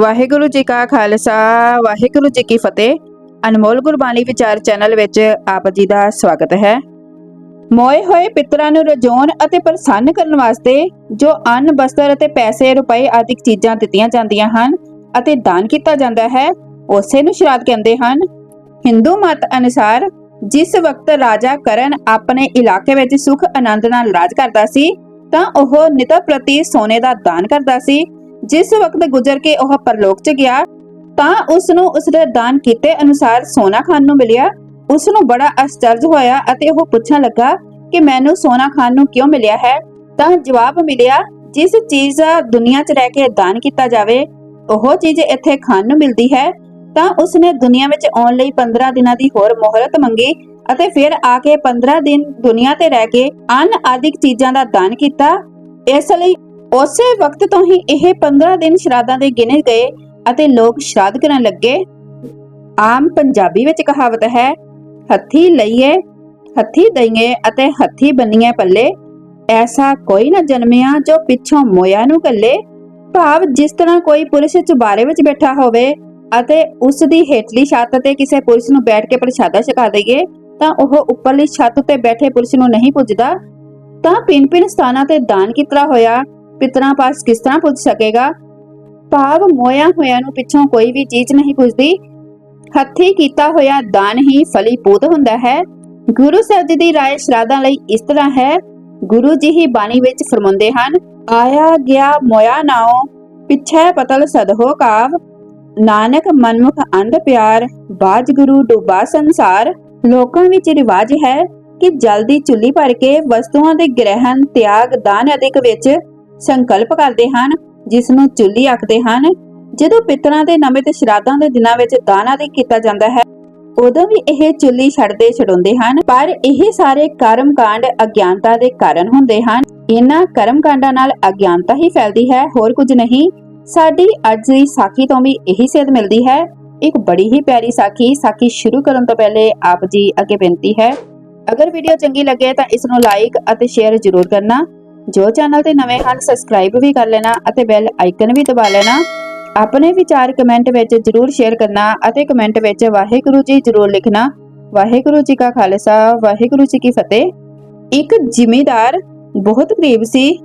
ਵਾਹਿਗੁਰੂ ਜੀ ਕਾ ਖਾਲਸਾ, ਵਾਹਿਗੁਰੂ ਜੀ ਕੀ ਫਤਿਹ। ਅਨਮੋਲ ਗੁਰਬਾਣੀ ਵਿਚਾਰ ਚੈਨਲ ਵਿੱਚ ਆਪ ਜੀ ਦਾ ਸਵਾਗਤ ਹੈ। ਮੋਏ ਹੋਏ ਪਿਤਰਾਂ ਨੂੰ ਰਜਾਉਣ ਅਤੇ ਪ੍ਰਸੰਨ ਕਰਨ ਵਾਸਤੇ ਜੋ ਅੰਨ, ਬਸਤਰ ਅਤੇ ਪੈਸੇ, ਰੁਪਏ ਆਦਿਕ ਚੀਜ਼ਾਂ ਦਿੱਤੀਆਂ ਜਾਂਦੀਆਂ ਹਨ ਅਤੇ ਦਾਨ ਕੀਤਾ ਜਾਂਦਾ ਹੈ, ਉਸੇ ਨੂੰ ਸ਼ਰਾਧ ਕਹਿੰਦੇ ਹਨ। ਹਿੰਦੂ ਮਤ ਅਨੁਸਾਰ ਜਿਸ ਵਕਤ ਰਾਜਾ ਕਰਨ ਆਪਣੇ ਇਲਾਕੇ ਵਿੱਚ ਸੁਖ ਆਨੰਦ ਨਾਲ ਰਾਜ ਕਰਦਾ ਸੀ, ਤਾਂ ਉਹ ਨਿਤ ਪ੍ਰਤੀ ਸੋਨੇ ਦਾ ਦਾਨ ਕਰਦਾ ਸੀ ਜਿਸ ਵਕਤ ਗੁਜ਼ਰ ਕੇ ਉਹ ਪਰਲੋਕ 'ਚ ਗਿਆ, ਤਾਂ ਉਸ ਨੂੰ ਉਸ ਦੇ ਦਾਨ ਕੀਤੇ ਅਨੁਸਾਰ ਸੋਨਾ ਖਾਣ ਨੂੰ ਮਿਲਿਆ। ਉਸ ਨੂੰ ਬੜਾ ਅਚਰਜ ਹੋਇਆ ਅਤੇ ਉਹ ਪੁੱਛਣ ਲੱਗਾ ਕਿ ਮੈਨੂੰ ਸੋਨਾ ਖਾਣ ਨੂੰ ਕਿਉਂ ਮਿਲਿਆ ਹੈ? ਤਾਂ ਜਵਾਬ ਮਿਲਿਆ, ਜਿਸ ਚੀਜ਼ ਦਾ ਦੁਨੀਆ 'ਚ ਰਹਿ ਕੇ ਦਾਨ ਕੀਤਾ ਜਾਵੇ, ਉਹ ਚੀਜ਼ ਇੱਥੇ ਖਾਨ ਨੂੰ ਮਿਲਦੀ ਹੈ। ਤਾਂ ਉਸ ਨੇ ਦੁਨੀਆ ਵਿੱਚ ਆਉਣ ਲਈ 15 ਦਿਨਾਂ ਦੀ ਹੋਰ ਮੋਹਲਤ ਮੰਗੀ ਅਤੇ ਫਿਰ ਆ ਕੇ 15 ਦਿਨ ਦੁਨੀਆ ਤੇ ਰਹਿ ਕੇ ਅਨ ਆਦਿਕ ਚੀਜ਼ਾਂ ਦਾ ਦਾਨ ਕੀਤਾ। ਇਸ ਲਈ ਉਸੇ ਵਕਤ ਤੋਂ ਹੀ ਇਹ 15 ਦਿਨ ਸ਼ਰਾਧਾਂ ਦੇ ਗਿਣੇ ਗਏ ਅਤੇ ਲੋਕ ਸ਼ਰਾਧ ਕਰਨ ਲੱਗੇ। ਆਮ ਪੰਜਾਬੀ ਵਿੱਚ ਕਹਾਵਤ ਹੈ, ਹੱਥੀ ਲਈਏ, ਹੱਥੀ ਦਈਏ ਅਤੇ ਹੱਥੀ ਬੰਨੀਏ ਪੱਲੇ। ਐਸਾ ਕੋਈ ਨਾ ਜਨਮਿਆ ਜੋ ਪਿੱਛੋਂ ਮੋਇਆ ਨੂੰ ਕੱਲੇ ਭਾਵ ਜਿਸ ਤਰ੍ਹਾਂ ਕੋਈ ਪੁਰਸ਼ ਚੁਬਾਰੇ ਵਿੱਚ ਬੈਠਾ ਹੋਵੇ ਅਤੇ ਉਸ ਦੀ ਹੇਠਲੀ ਛੱਤ ਤੇ ਕਿਸੇ ਪੁਰਸ਼ ਨੂੰ ਬੈਠ ਕੇ ਪ੍ਰਸ਼ਾਦਾ ਛਕਾ ਦਈਏ, ਤਾਂ ਉਹ ਉੱਪਰਲੀ ਛੱਤ ਤੇ ਬੈਠੇ ਪੁਰਸ਼ ਨੂੰ ਨਹੀਂ ਪੁੱਜਦਾ। ਤਾਂ ਪਿੰਨ ਪਿੰਨ ਸਥਾਨਾਂ ਤੇ ਦਾਨ ਕਿਤਰਾ ਹੋਇਆ ਪਿਤਰਾਂ ਪਾਸ ਕਿਸ ਤਰ੍ਹਾਂ ਪੁੱਜ ਸਕੇਗਾ? ਭਾਵ ਮੋਇਆ ਹੋਇਆ ਨੂੰ ਪਿੱਛੋਂ ਕੋਈ ਵੀ ਚੀਜ਼ ਨਹੀਂ ਪੁੱਜਦੀ। ਹੱਥੀ ਕੀਤਾ ਹੋਇਆ ਦਾਨ ਹੀ ਫਲੀਪੂਤ ਹੁੰਦਾ ਹੈ। ਗੁਰੂ ਸਾਹਿਬ ਜੀ ਦੀ ਰਾਏ ਸ਼ਰਾਧਾਂ ਲਈ ਇਸ ਤਰ੍ਹਾਂ ਹੈ। ਗੁਰੂ ਜੀ ਹੀ ਬਾਣੀ ਵਿੱਚ ਫਰਮਾਉਂਦੇ ਹਨ, ਆਇਆ ਗਿਆ ਮੋਇਆ ਨਾਉ, ਪਿਛੈ ਪਤਲ ਸਦਹੋ ਕਾਵ। ਨਾਨਕ ਮਨਮੁਖ ਅੰਧ ਪਿਆਰ ਬਾਜ ਗੁਰੂ ਡੁਬਾ ਸੰਸਾਰ। ਲੋਕਾਂ ਵਿੱਚ ਰਿਵਾਜ ਹੈ ਕਿ ਜਲਦੀ ਚੁੱਲੀ ਭਰ ਕੇ ਵਸਤੂਆਂ ਦੇ ਗ੍ਰਹਿਣ, ਤਿਆਗ, ਦਾਨ ਅਦਿਕ ਵਿੱਚ ਸੰਕਲਪ ਕਰਦੇ ਹਨ ਜਿਸ ਨੂੰ ਚੁੱਲੀ ਆਖਦੇ ਹਨ। ਜਦੋਂ ਪਿਤਰਾਂ ਦੇ ਨਵੇਂ ਤੇ ਸ਼ਰਾਧਾਂ ਦੇ ਦਿਨਾਂ ਵਿੱਚ ਦਾਨ ਆਦਿ ਕੀਤਾ ਜਾਂਦਾ ਹੈ, ਉਦੋਂ ਵੀ ਇਹ ਚੁੱਲੀ ਛੱਡਦੇ ਛਡਾਉਂਦੇ ਹਨ। ਪਰ ਇਹ ਸਾਰੇ ਕਰਮਕਾਂਡ ਅਗਿਆਨਤਾ ਦੇ ਕਾਰਨ ਹੁੰਦੇ ਹਨ। ਇਹਨਾਂ ਕਰਮਕਾਂਡਾਂ ਨਾਲ ਅਗਿਆਨਤਾ ਹੀ ਫੈਲਦੀ ਹੈ, ਹੋਰ ਕੁਝ ਨਹੀਂ। ਸਾਡੀ ਅੱਜ ਦੀ ਸਾਖੀ ਤੋਂ ਵੀ ਇਹੀ ਸੇਧ ਮਿਲਦੀ ਹੈ। ਇੱਕ ਬੜੀ ਹੀ ਪਿਆਰੀ ਸਾਖੀ ਸਾਖੀ ਸ਼ੁਰੂ ਕਰਨ ਤੋਂ ਪਹਿਲੇ ਆਪ ਜੀ ਅੱਗੇ ਬੇਨਤੀ ਹੈ। ਅਗਰ ਵੀਡੀਓ ਚੰਗੀ ਲੱਗੇ ਤਾਂ ਇਸ ਨੂੰ ਲਾਈਕ ਅਤੇ ਸ਼ੇਅਰ ਜ਼ਰੂਰ ਕਰਨਾ। ਜੋ ਚੈਨਲ ਤੇ ਨਵੇਂ ਹਨ ਸਬਸਕ੍ਰਾਈਬ ਵੀ ਕਰ ਲੈਣਾ ਅਤੇ ਬੈਲ ਆਈਕਨ ਵੀ ਦਬਾ ਲੈਣਾ। ਆਪਣੇ ਵਿਚਾਰ ਕਮੈਂਟ ਵਿੱਚ ਜ਼ਰੂਰ ਸ਼ੇਅਰ ਕਰਨਾ ਅਤੇ ਕਮੈਂਟ ਵਿੱਚ ਵਾਹਿਗੁਰੂ ਜੀ ਜ਼ਰੂਰ ਲਿਖਣਾ। ਵਾਹਿਗੁਰੂ ਜੀ ਕਾ ਖਾਲਸਾ, ਵਾਹਿਗੁਰੂ ਜੀ ਕੀ ਫਤਿਹ। ਇੱਕ ਜ਼ਿਮੀਦਾਰ ਬਹੁਤ ਗਰੀਬ ਸੀ।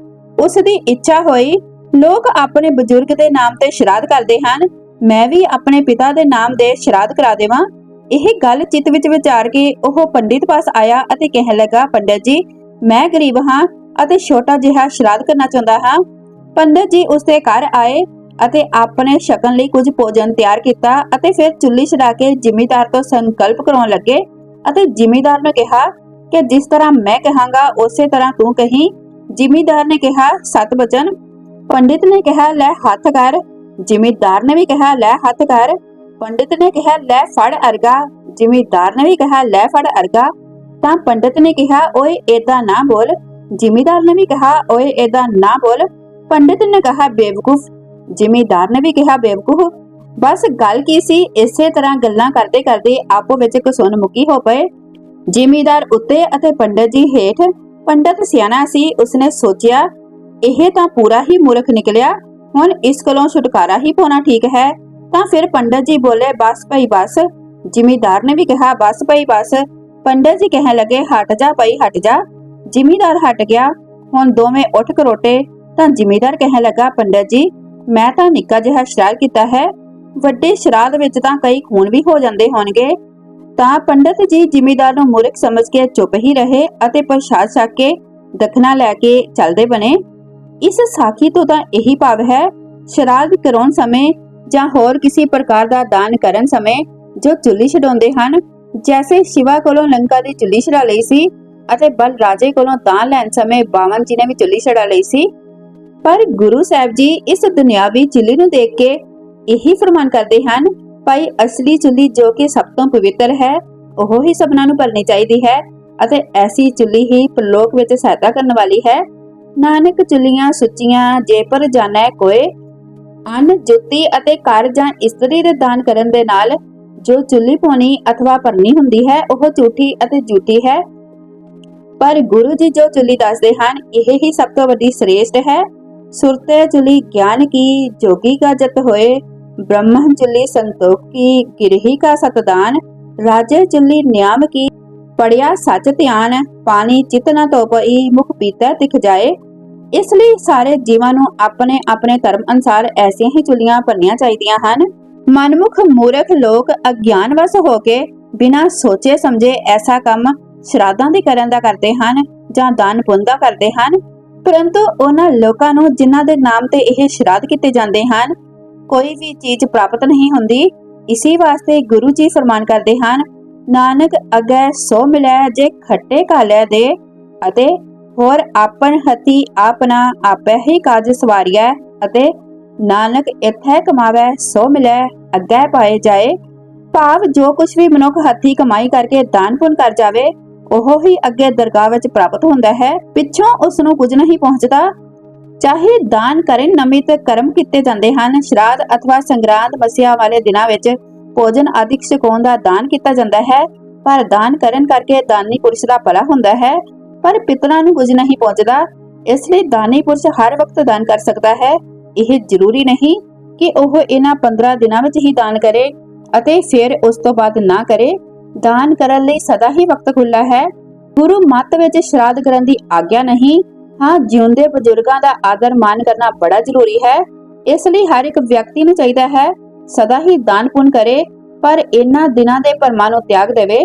ਉਸ ਦੀ ਇੱਛਾ ਹੋਈ, ਲੋਕ ਆਪਣੇ ਬਜ਼ੁਰਗ ਦੇ ਨਾਮ ਤੇ ਸ਼ਰਾਧ ਕਰਦੇ ਹਨ। ਮੈਂ ਵੀ ਆਪਣੇ ਪਿਤਾ ਦੇ ਨਾਮ ਦੇ ਸ਼ਰਾਧ ਕਰਾ ਦੇਵਾਂ। ਇਹ ਗੱਲ ਚਿੱਤ ਵਿੱਚ ਵਿਚਾਰ ਕੇ ਉਹ ਪੰਡਿਤ ਪਾਸ ਆਇਆ ਅਤੇ ਕਹਿਣ ਲੱਗਾ, ਪੰਡਿਤ ਜੀ, ਮੈਂ ਗਰੀਬ ਹਾਂ। ਅਤੇ ਛੋਟਾ ਜਿਹਾ ਸ਼ਰਾਧ ਕਰਨਾ ਚਾਹੁੰਦਾ ਹਾਂ। ਪੰਡਿਤ ਜੀ ਉਸਦੇ ਘਰ ਆਏ ਅਤੇ ਆਪਣੇ ਛਕਣ ਲਈ ਕੁਝ ਭੋਜਨ ਤਿਆਰ ਕੀਤਾ ਅਤੇ ਫਿਰ ਚੁੱਲ੍ਹੀ ਛਡਾ ਕੇ ਜ਼ਿਮੀਦਾਰ ਤੋਂ ਸੰਕਲਪ ਕਰਾਉਣ ਲੱਗੇ ਅਤੇ ਜ਼ਿਮੀਦਾਰ ਨੇ ਕਿਹਾ ਕਿ ਜਿਸ ਤਰ੍ਹਾਂ ਮੈਂ ਕਹਾਂਗਾ, ਉਸੇ ਤਰ੍ਹਾਂ ਤੂੰ ਕਹੀਂ। ਜ਼ਿਮੀਦਾਰ ਨੇ ਕਿਹਾ, ਸਤ ਬਚਨ। ਪੰਡਿਤ ਨੇ ਕਿਹਾ, ਲੈ ਹੱਥ ਕਰ। ਜ਼ਿਮੀਦਾਰ ਨੇ ਵੀ ਕਿਹਾ, ਲੈ ਹੱਥ ਕਰ। ਪੰਡਿਤ ਨੇ ਕਿਹਾ, ਲੈ ਫੜ ਅਰਗਾ। ਜ਼ਿਮੀਦਾਰ ਨੇ ਵੀ ਕਿਹਾ, ਲੈ ਫੜ ਅਰਗਾ। ਤਾਂ ਪੰਡਿਤ ਨੇ ਕਿਹਾ, ਓਏ, ਏਦਾਂ ਨਾ ਬੋਲ। ਜ਼ਿਮੀਦਾਰ ਨੇ ਵੀ ਕਿਹਾ, ਓਏ ਏਦਾਂ ਨਾ ਬੋਲ। ਪੰਡਿਤ ਨੇ ਕਿਹਾ, ਬੇਵਕੂਫ। ਜ਼ਿਮੀਦਾਰ ਨੇ ਵੀ ਕਿਹਾ, ਬੇਵਕੂਫ। ਬਸ ਗੱਲ ਕੀ ਸੀ? ਇਸੇ ਤਰ੍ਹਾਂ ਗੱਲਾਂ ਕਰਦੇ ਕਰਦੇ ਆਪੋ ਵਿੱਚ ਕਸੁੰਨ ਮੁਕੀ ਹੋ ਪਏ। ਜ਼ਿਮੀਦਾਰ ਉੱਤੇ ਅਤੇ ਪੰਡਤ ਜੀ ਹੇਠ, ਪੰਡਤ ਸਿਆਣਾ ਸੀ, ਉਸਨੇ ਸੋਚਿਆ, ਇਹ ਤਾਂ ਪੂਰਾ ਹੀ ਮੂਰਖ ਨਿਕਲਿਆ। ਹੁਣ ਇਸ ਕੋਲੋਂ ਛੁਟਕਾਰਾ ਹੀ ਪਾਉਣਾ ਠੀਕ ਹੈ। ਤਾਂ ਫਿਰ ਪੰਡਤ ਜੀ ਬੋਲੇ, ਬਸ ਭਈ, ਬਸ। ਜ਼ਿਮੀਦਾਰ ਨੇ ਵੀ ਕਿਹਾ, ਬਸ ਭਈ, ਬਸ। ਪੰਡਤ ਜੀ ਕਹਿਣ ਲੱਗੇ, ਹਟ ਜਾ ਭਈ, ਹਟ ਜਾ। ਜ਼ਿਮੀਦਾਰ ਹਟ ਗਿਆ। ਹੁਣ ਦੋਵੇਂ ਉੱਠ ਕਰੋਟੇ ਤਾਂ ਜ਼ਿਮੀਦਾਰ ਕਹਿਣ ਲੱਗਾ, ਪੰਡਤ ਜੀ, ਮੈਂ ਤਾਂ ਨਿੱਕਾ ਜਿਹਾ ਸ਼ਰਾਧ ਕੀਤਾ ਹੈ। ਵੱਡੇ ਸ਼ਰਾਧ ਵਿੱਚ ਤਾਂ ਕਈ ਖੂਨ ਵੀ ਹੋ ਜਾਂਦੇ ਹੋਣਗੇ। ਤਾਂ ਪੰਡਤ ਜੀ ਜ਼ਿਮੀਦਾਰ ਨੂੰ ਮੂਰਖ ਸਮਝ ਕੇ ਚੁੱਪ ਹੀ ਰਹੇ ਅਤੇ ਪ੍ਰਸ਼ਾਦ ਛਕ ਕੇ ਦਖਣਾ ਲੈ ਕੇ ਚੱਲਦੇ ਬਣੇ। ਇਸ ਸਾਖੀ ਤੋਂ ਤਾਂ ਇਹੀ ਭਾਵ ਹੈ ਸ਼ਰਾਧ ਕਰਾਉਣ ਸਮੇਂ ਜਾਂ ਹੋਰ ਕਿਸੇ ਪ੍ਰਕਾਰ ਦਾ ਦਾਨ ਕਰਨ ਸਮੇਂ ਜੋ ਚੁੱਲੀ ਛਡਾਉਂਦੇ ਹਨ, ਜੈਸੇ ਸ਼ਿਵਾ ਕੋਲੋਂ ਲੰਕਾ ਦੀ ਚੁੱਲੀ ਛਡਾ ਲਈ ਸੀ ਅਤੇ ਬਲ ਰਾਜੇ ਕੋਲੋਂ ਦਾਨ ਲੈਣ ਸਮੇਂ ਬਾਵਨ ਜੀ ਨੇ ਵੀ ਚੁੱਲੀ ਛਡਾ ਲਈ ਸੀ। ਪਰ ਗੁਰੂ ਸਾਹਿਬ ਜੀ ਇਸ ਦੁਨਿਆਵੀ ਚੁੱਲ੍ਹੀ ਨੂੰ ਦੇਖ ਕੇ ਇਹੀ ਫਰਮਾਨ ਕਰਦੇ ਹਨ, ਭਾਈ ਅਸਲੀ ਚੁੱਲੀ ਜੋ ਕਿ ਸਭ ਤੋਂ ਪਵਿੱਤਰ ਹੈ, ਉਹ ਹੀ ਸਭਨਾਂ ਨੂੰ ਭਰਨੀ ਚਾਹੀਦੀ ਹੈ ਅਤੇ ਐਸੀ ਚੁੱਲੀ ਹੀ ਪ੍ਰਲੋਕ ਵਿੱਚ ਸਹਾਇਤਾ ਕਰਨ ਵਾਲੀ ਹੈ। ਨਾਨਕ ਚੁੱਲੀਆਂ ਸੁੱਚੀਆਂ, ਜੇ ਪਰ ਜਾਣੈ ਕੋਏ, ਅਨ ਜੁੱਤੀ ਅਤੇ ਘਰ ਜਾਂ ਇਸਤਰੀ ਦੇ ਦਾਨ ਕਰਨ ਦੇ ਨਾਲ ਜੋ ਚੁੱਲੀ ਪਾਉਣੀ ਅਥਵਾ ਭਰਨੀ ਹੁੰਦੀ ਹੈ, ਉਹ ਝੂਠੀ ਅਤੇ ਝੂਠੀ ਹੈ। ਪਰ ਗੁਰੂ ਜੀ ਜੋ ਚੁਲੀ ਦੱਸਦੇ ਹਨ, ਇਹ ਹੀ ਸਭ ਤੋਂ ਵੱਡੀ ਸ੍ਰੇਸ਼ਟ ਹੈ। ਸੁਰਤੇ ਚੁਲੀ ਗਿਆਨ ਕੀ, ਜੋਗੀ ਕਾ ਜਤ ਹੋਏ। ਬ੍ਰਹਮਣ ਚੁਲੀ ਸੰਤੋਖ ਕੀ, ਗਿਰਹੀ ਕਾ ਸਤਦਾਨ। ਰਾਜੇ ਚੁਲੀ ਨਿਆਮ ਕੀ, ਪੜਿਆ ਸੱਚ ਧਿਆਨ। ਪਾਣੀ ਚਿਤ ਨ ਤੋਪਈ ਮੁਖ ਪੀਤਾ ਦਿਖ ਜਾਏ। ਇਸ ਲਈ ਸਾਰੇ ਜੀਵਾਂ ਨੂੰ ਆਪਣੇ ਆਪਣੇ ਧਰਮ ਅਨਸਾਰ ਐਸੀਆਂ ਹੀ ਚੁਲੀਆਂ ਭਰਨੀਆਂ ਚਾਹੀਦੀਆਂ ਹਨ। ਮਨਮੁਖ ਮੂਰਖ ਲੋਕ ਅਗਿਆਨਵਸ ਹੋ ਕੇ ਬਿਨਾਂ ਸੋਚੇ ਸਮਝੇ ਐਸਾ ਕੰਮ ਸ਼ਰਾਧਾਂ ਦੇ ਕਰਨ ਦਾ ਕਰਦੇ ਹਨ ਜਾਂ ਦਾਨ ਪੁੰਨ ਦਾ ਕਰਦੇ ਹਨ। ਪਰੰਤੂ ਉਹਨਾਂ ਲੋਕਾਂ ਨੂੰ ਜਿਨ੍ਹਾਂ ਦੇ ਨਾਮ ਤੇ ਇਹ ਸ਼ਰਾਧ ਕੀਤੇ ਜਾਂਦੇ ਹਨ, ਕੋਈ ਵੀ ਚੀਜ਼ ਪ੍ਰਾਪਤ ਨਹੀਂ ਹੁੰਦੀ। ਇਸੇ ਵਾਸਤੇ ਗੁਰੂ ਜੀ ਫਰਮਾਨ ਕਰਦੇ ਹਨ, ਨਾਨਕ ਅਗੈ ਸੋ ਮਿਲੈ ਜੇ ਖੱਟੇ ਕਾਲੇ ਦੇ, ਅਤੇ ਹੋਰ ਆਪਣ ਹਤੀ ਆਪਣਾ ਆਪੇ ਹੀ ਕਾਜ ਸਵਾਰੀਐ, ਅਤੇ ਨਾਨਕ ਇਥੈ ਕਮਾਵੈ ਸੋ ਮਿਲੈ, ਅੱਗੇ ਪਾਏ ਜਾਏ। ਭਾਵ ਜੋ ਕੁਝ ਵੀ ਮਨੁੱਖ ਹੱਥੀ ਕਮਾਈ ਕਰਕੇ ਦਾਨ ਪੁੰਨ ਕਰ ਜਾਵੇ ਉਹ ਹੀ ਅੱਗੇ ਦਰਗਾਹ ਵਿੱਚ ਪ੍ਰਾਪਤ ਹੁੰਦਾ ਹੈ। ਪਿੱਛੋਂ ਉਸ ਨੂੰ ਕੁਝ ਨਹੀਂ ਪਹੁੰਚਦਾ। ਚਾਹੇ ਦਾਨ ਕਰਨ ਨਮਿਤ ਕਰਮ ਕੀਤੇ ਜਾਂਦੇ ਹਨ। ਸ਼ਰਾਧ ਅਥਵਾ ਸੰਗਰਾਂਦ ਮਸਿਆ ਵਾਲੇ ਦਿਨਾਂ ਵਿੱਚ ਭੋਜਨ ਆਦਿਕ ਛਕਾਉਣ ਦਾ ਦਾਨ ਕੀਤਾ ਜਾਂਦਾ ਹੈ। ਪਰ ਦਾਨ ਕਰਨ ਕਰਕੇ ਦਾਨੀ ਪੁਰਸ਼ ਦਾ ਭਲਾ ਹੁੰਦਾ ਹੈ। ਪਰ ਪਿਤਰਾਂ ਨੂੰ ਕੁਝ ਨਹੀਂ ਪਹੁੰਚਦਾ। ਇਸ ਲਈ ਦਾਨੀ ਪੁਰਸ਼ ਹਰ ਵਕਤ ਦਾਨ ਕਰ ਸਕਦਾ ਹੈ। ਇਹ ਜ਼ਰੂਰੀ ਨਹੀਂ ਕਿ ਉਹ ਇਹਨਾਂ 15 ਦਿਨਾਂ ਵਿੱਚ ਹੀ ਦਾਨ ਕਰੇ ਅਤੇ ਫਿਰ ਉਸ ਤੋਂ ਬਾਅਦ ਨਾ ਕਰੇ। ਦਾਨ ਕਰਨ ਲਈ ਸਦਾ ਹੀ ਵਕਤ ਖੁੱਲਾ ਹੈ। ਗੁਰੂ ਮੱਤ ਵਿੱਚ ਸ਼ਰਾਧ ਕਰਨ ਦੀ ਆਗਿਆ ਨਹੀਂ ਹਾਂ ਜਿਉਂਦੇ ਬਜ਼ੁਰਗਾਂ ਦਾ ਆਦਰ ਮਾਨ ਕਰਨਾ ਬੜਾ ਜ਼ਰੂਰੀ ਹੈ। ਇਸ ਲਈ ਹਰ ਇੱਕ ਵਿਅਕਤੀ ਨੂੰ ਚਾਹੀਦਾ ਹੈ, ਸਦਾ ਹੀ ਦਾਨ ਪੁੰਨ ਕਰੇ, ਪਰ ਇਹਨਾਂ ਦਿਨਾਂ ਦੇ ਭਰਮਾਂ ਨੂੰ ਤਿਆਗ ਦੇਵੇ।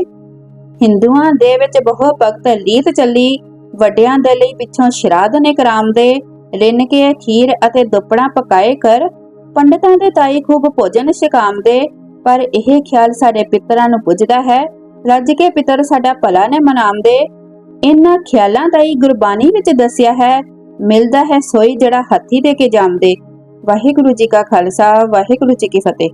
ਹਿੰਦੂਆਂ ਦੇ ਵਿੱਚ ਬਹੁ ਭਗਤ ਲੀਤ ਚੱਲੀ, ਵੱਡਿਆਂ ਦੇ ਲਈ ਪਿੱਛੋਂ ਸ਼ਰਾਧ ਨੇ ਕਰਾਮ ਦੇ ਰਿੰਨ ਕੇ ਖੀਰ ਅਤੇ ਦੁੱਪੜਾ ਪਕਾਏ ਕਰ, ਪੰਡਤਾਂ ਦੇ ਤਾਈ ਖੂਬ ਭੋਜਨ ਛਕਾਮ ਦੇ ਪਰ ਇਹ ਖਿਆਲ ਸਾਡੇ ਪਿਤਰਾਂ ਨੂੰ ਪੁੱਜਦਾ ਹੈ। ਰੱਜ ਕੇ ਪਿਤਰ ਸਾਡਾ ਭਲਾ ਨੇ ਮਨਾਉਂਦੇ। ਇਹਨਾਂ ਖਿਆਲਾਂ ਦਾ ਹੀ ਗੁਰਬਾਣੀ ਵਿੱਚ ਦੱਸਿਆ ਹੈ, ਮਿਲਦਾ ਹੈ ਸੋਈ ਜਿਹੜਾ ਹੱਥੀ ਦੇ ਕੇ ਜਾਮਦੇ। ਵਾਹਿਗੁਰੂ ਜੀ ਕਾ ਖਾਲਸਾ, ਵਾਹਿਗੁਰੂ ਜੀ ਕੀ ਫਤਿਹ।